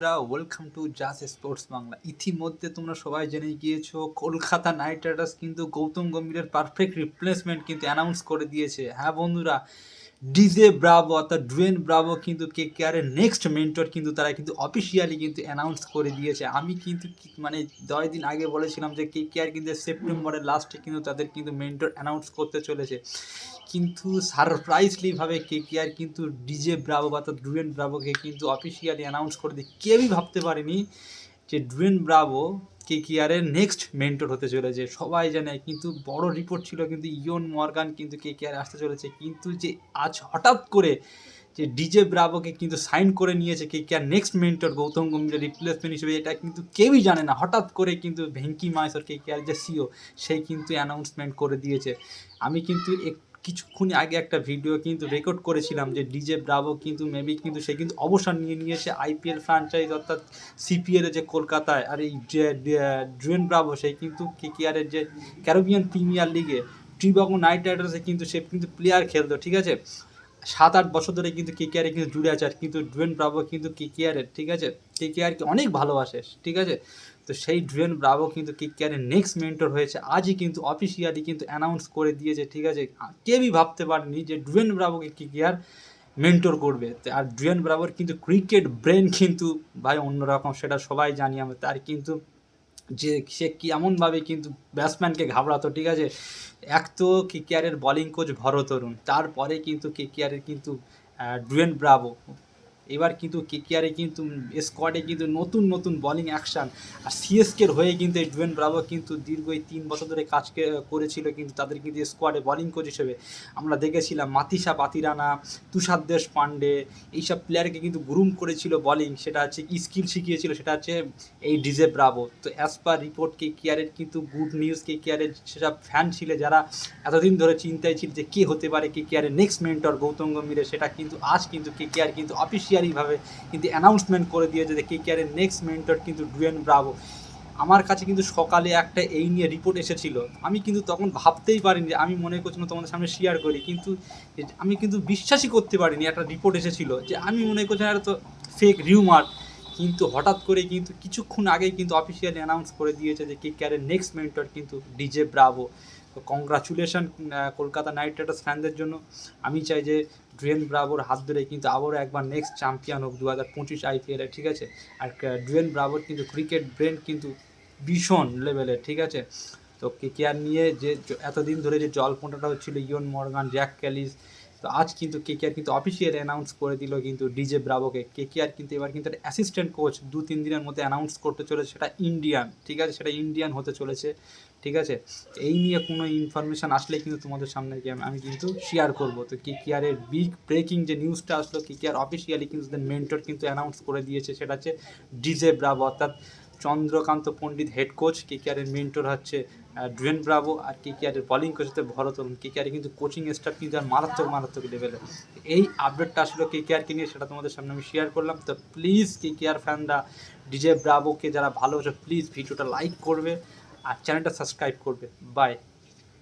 Welcome to জাস sports Bangla ইতিমধ্যে তোমরা সবাই জেনে গিয়েছো, কলকাতা নাইট রাইডার্স কিন্তু গৌতম গম্ভীরের পারফেক্ট রিপ্লেসমেন্ট কিন্তু অ্যানাউন্স করে দিয়েছে। হ্যাঁ বন্ধুরা ডিজে ব্রাভো অর্থাৎ ডুয়েন ব্রাভো কিন্তু কে কেয়ারের নেক্সট মেন্টর কিন্তু তারা কিন্তু অফিসিয়ালি কিন্তু অ্যানাউন্স করে দিয়েছে। আমি কিন্তু মানে দশ দিন আগে বলেছিলাম যে কে কেয়ার কিন্তু সেপ্টেম্বরের লাস্টে কিন্তু তাদের কিন্তু মেন্টর অ্যানাউন্স করতে চলেছে। কিন্তু সারপ্রাইজলি ভাবে কে কেয়ার কিন্তু ডিজে ব্রাভো অর্থাৎ ডুয়েন ব্রাভোকে কিন্তু অফিসিয়ালি অ্যানাউন্স করে দিয়ে কেউই ভাবতে পারেনি যে ডুয়েন ব্রাভো কে কে কেয়ারের নেক্সট মেন্টর হতে চলেছে। সবাই জানে, কিন্তু বড় রিপোর্ট ছিল কিন্তু ইয়ন মর্গান কিন্তু কে কেয়ারে আসতে চলেছে। কিন্তু যে আজ হঠাৎ করে যে ডিজে ব্রাভোকে কিন্তু সাইন করে নিয়েছে K K R next mentor Gautam গম্ভীরের replacement হিসেবে, এটা কিন্তু কেউই জানে না। হঠাৎ করে কিন্তু ভেঙ্কি মাইসর কে কে আর যে সিও সেই কিন্তু অ্যানাউন্সমেন্ট করে দিয়েছে। আমি কিন্তু এক কিছুক্ষণ আগে একটা ভিডিও কিন্তু রেকর্ড করেছিলাম যে ডিজে ব্রাভো কিন্তু মেবি কিন্তু সে কিন্তু অবসর নিয়ে নিয়েছে আইপিএল ফ্র্যাঞ্চাইজ অর্থাৎ সিপিএল যে কলকাতায় আর এই ড্রেন ব্রাভো সে কিন্তু কেকেআরের যে ক্যারিবিয়ান প্রিমিয়ার লিগে ট্রিবাগো নাইট রাইডার্সে কিন্তু সে কিন্তু প্লেয়ার খেলতো, ঠিক আছে? সাত আট বছর ধরে কিন্তু কেকেআরে কিন্তু জুড়ে আছে আর কিন্তু ড্রেন ব্রাভো কিন্তু কেকেআরের ঠিক আছে? কেকেআরকে অনেক ভালোবাসে, ঠিক আছে? তো সেই ড্রেন ব্রাভো কিন্তু কেকেআরের নেক্সট মেন্টর হয়েছে। আজই কিন্তু অফিসিয়ালি কিন্তু অ্যানাউন্স করে দিয়েছে, ঠিক আছে? কেউই ভাবতে পারেনি যে ড্রেন ব্রাভোকে কেকেআর মেন্টর করবে। আর ড্রিয়ান ব্রাভোর কিন্তু ক্রিকেট ব্রেন কিন্তু, ভাই, অন্যরকম, সেটা সবাই জানি আমরা। তার কিন্তু যে, সে কেমনভাবে কিন্তু ব্যাটসম্যানকে ঘাবড়াতো, ঠিক আছে? এক তো কেকেআরের বলিং কোচ ভরতরুণ, তারপরে কিন্তু কেকেআরের কিন্তু ড্রুয়েন ব্রাভো। এবার কিন্তু কেকেআরে কিন্তু স্কোয়াডে কিন্তু নতুন নতুন বোলিং অ্যাকশন আর সিএসকের হয়ে কিন্তু এই ডুয়েন ব্রাভো কিন্তু দীর্ঘ এই তিন বছর ধরে কাজ করেছিল কিন্তু তাদের কিন্তু স্কোয়াডে বলিং কোচ হিসেবে। আমরা দেখেছিলাম মাতিসা পাতিরানা তুষার দেশ পান্ডে এইসব প্লেয়ারকে কিন্তু গ্রুম করেছিল বোলিং সেটা হচ্ছে স্কিল শিখিয়েছিল, সেটা হচ্ছে এই ডিজে ব্রাভো। তো অ্যাজ পার রিপোর্ট কে কেয়ারের কিন্তু গুড নিউজ কে কেয়ারের সেসব ফ্যান ছিল যারা এতদিন ধরে চিন্তায় ছিল যে কে হতে পারে কে কেয়ারের নেক্সট মেন্টর গৌতম গম্ভীরের, সেটা কিন্তু আজ কিন্তু কে কেয়ার কিন্তু অফিসিয়ালিভাবে কিন্তু অ্যানাউন্সমেন্ট করে দিয়েছে যে কে কেয়ারের নেক্সট মেন্টর কিন্তু ডুয়েন ব্রাভো। আমার কাছে কিন্তু সকালে একটা এই নিয়ে রিপোর্ট এসেছিল। আমি কিন্তু তখন ভাবতেই পারিনি যে আমি মনে করছিলাম তোমাদের সামনে শেয়ার করি, কিন্তু আমি কিন্তু বিশ্বাসই করতে পারিনি একটা রিপোর্ট এসেছিল যে আমি মনে করছিলাম এটা তো ফেক রিউমার কিন্তু হঠাৎ করে কিন্তু কিছুক্ষণ আগেই কিন্তু অফিসিয়ালি অ্যানাউন্স করে দিয়েছে যে কে ক্যারের নেক্সট মেন্টর কিন্তু ডিজে ব্রাভো। তো কংগ্রাচুলেশন কলকাতা নাইট রাইডার্স ফ্যানদের জন্য। আমি চাই যে ড্রেন ব্রাভোর হাত ধরে কিন্তু আবারও একবার নেক্সট চ্যাম্পিয়ন হোক দু হাজার পঁচিশ আইপিএলে ঠিক আছে? আর ড্রেন ব্রাভোর কিন্তু ক্রিকেট ব্রেন কিন্তু ভীষণ লেভেলের ঠিক আছে? তো কে কেয়ার নিয়ে যে, এতদিন ধরে যে জলপন্টাটা হচ্ছিল ইয়ন মর্গান জ্যাক ক্যালিস তো আজ কিন্তু কে কেয়ার কিন্তু অফিসিয়াল অ্যানাউন্স করে দিল কিন্তু ডিজে ব্রাভোকে কে কে আর কিন্তু এবার কিন্তু অ্যাসিস্ট্যান্ট কোচ দু, তিন দিনের মধ্যে অ্যানাউন্স করতে চলেছে। সেটা ইন্ডিয়ান ঠিক আছে? সেটা ইন্ডিয়ান হতে চলেছে, ঠিক আছে? এই নিয়ে কোনো ইনফরমেশান আসলে কিন্তু তোমাদের সামনে গিয়ে আমি- কিন্তু শেয়ার করব। তো কে কেয়ারের বিগ ব্রেকিং যে নিউজটা আসলো কে কে আর অফিসিয়ালি কিন্তু মেন্টর কিন্তু অ্যানাউন্স করে দিয়েছে। সেটা হচ্ছে ডিজে ব্রাভো অর্থাৎ Chandrakant Pandit head coach K কেয়ারের মেন্টর হচ্ছে ড্রেন ব্রাভো আর কে কেকেআরের বলিং কোচ হচ্ছে কে কেয়ারে কিন্তু কোচিং স্টাফ কিন্তু আর মারাত্মক মারাত্মক লেভেলে এই আপডেটটা আসলে কে কেয়ারকে নিয়ে, সেটা তোমাদের সামনে আমি শেয়ার করলাম। তো প্লিজ কে আর ফ্যানরা ডিজে ব্রাভোকে যারা ভালোবাসে প্লিজ ভিডিওটা লাইক করবে আর চ্যানেলটা সাবস্ক্রাইব করবে। বাই